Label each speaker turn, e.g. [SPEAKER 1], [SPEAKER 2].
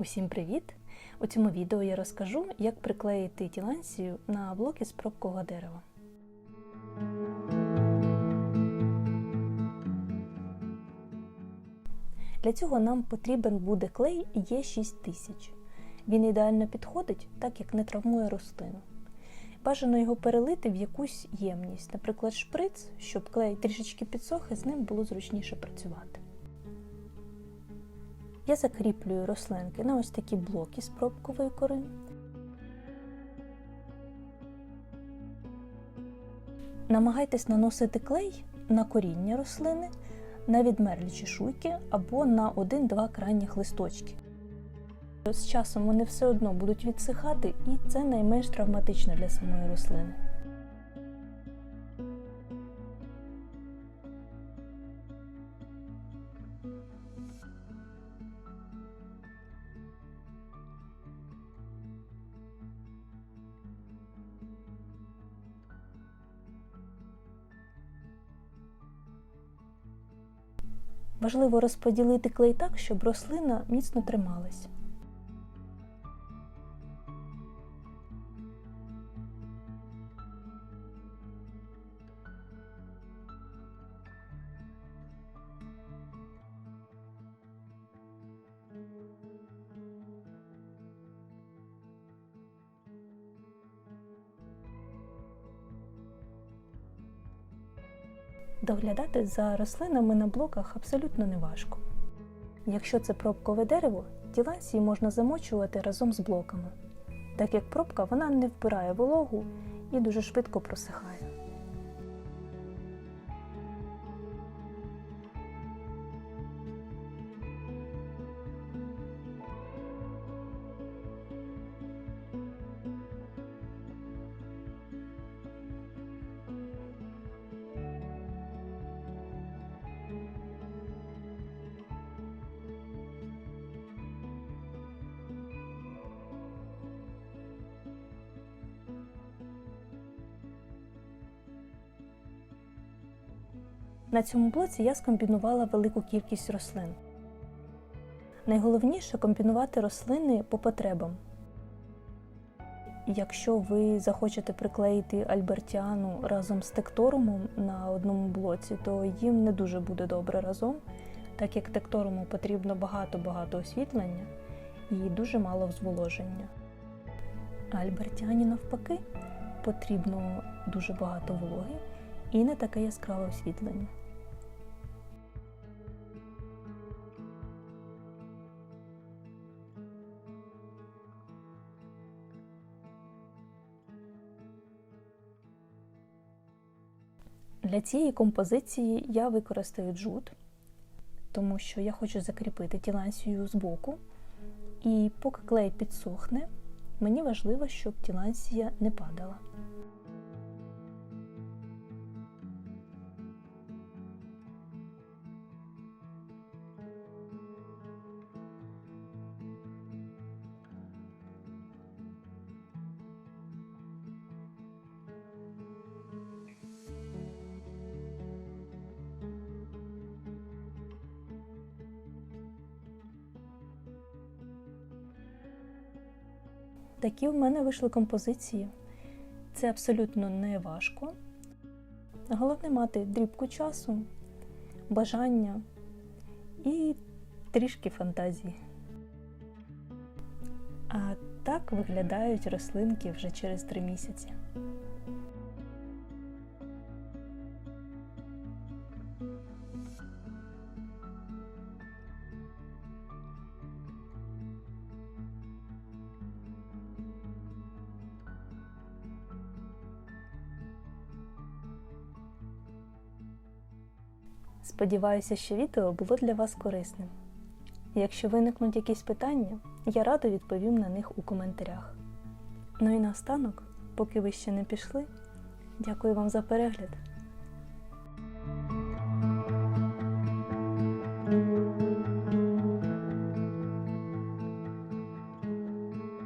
[SPEAKER 1] Усім привіт! У цьому відео я розкажу, як приклеїти тілансію на блоки з пробкового дерева. Для цього нам потрібен буде клей Е6000. Він ідеально підходить, так як не травмує рослину. Бажано його перелити в якусь ємність, наприклад, шприц, щоб клей трішечки підсох і з ним було зручніше працювати. Я закріплюю рослинки на ось такі блоки з пробкової кори. Намагайтесь наносити клей на коріння рослини, на відмерлі чешуйки або на один-два крайніх листочки. З часом вони все одно будуть відсихати, і це найменш травматично для самої рослини. Важливо розподілити клей так, щоб рослина міцно трималась. Доглядати за рослинами на блоках абсолютно не важко. Якщо це пробкове дерево, тіласії можна замочувати разом з блоками, так як пробка вона не вбирає вологу і дуже швидко просихає. На цьому блоці я скомбінувала велику кількість рослин. Найголовніше комбінувати рослини по потребам. Якщо ви захочете приклеїти альбертіану разом з текторумом на одному блоці, то їм не дуже буде добре разом, так як текторуму потрібно багато-багато освітлення і дуже мало зволоження. Альбертіані навпаки потрібно дуже багато вологи і не таке яскраве освітлення. Для цієї композиції я використаю джут, тому що я хочу закріпити тілансію з боку. І поки клей підсохне, мені важливо, щоб тілансія не падала. Такі в мене вийшли композиції. Це абсолютно не важко. Головне мати дрібку часу, бажання і трішки фантазії. А так виглядають рослинки вже через три місяці. Сподіваюся, що відео було для вас корисним. Якщо виникнуть якісь питання, я радо відповім на них у коментарях. Ну і наостанок, поки ви ще не пішли, дякую вам за перегляд.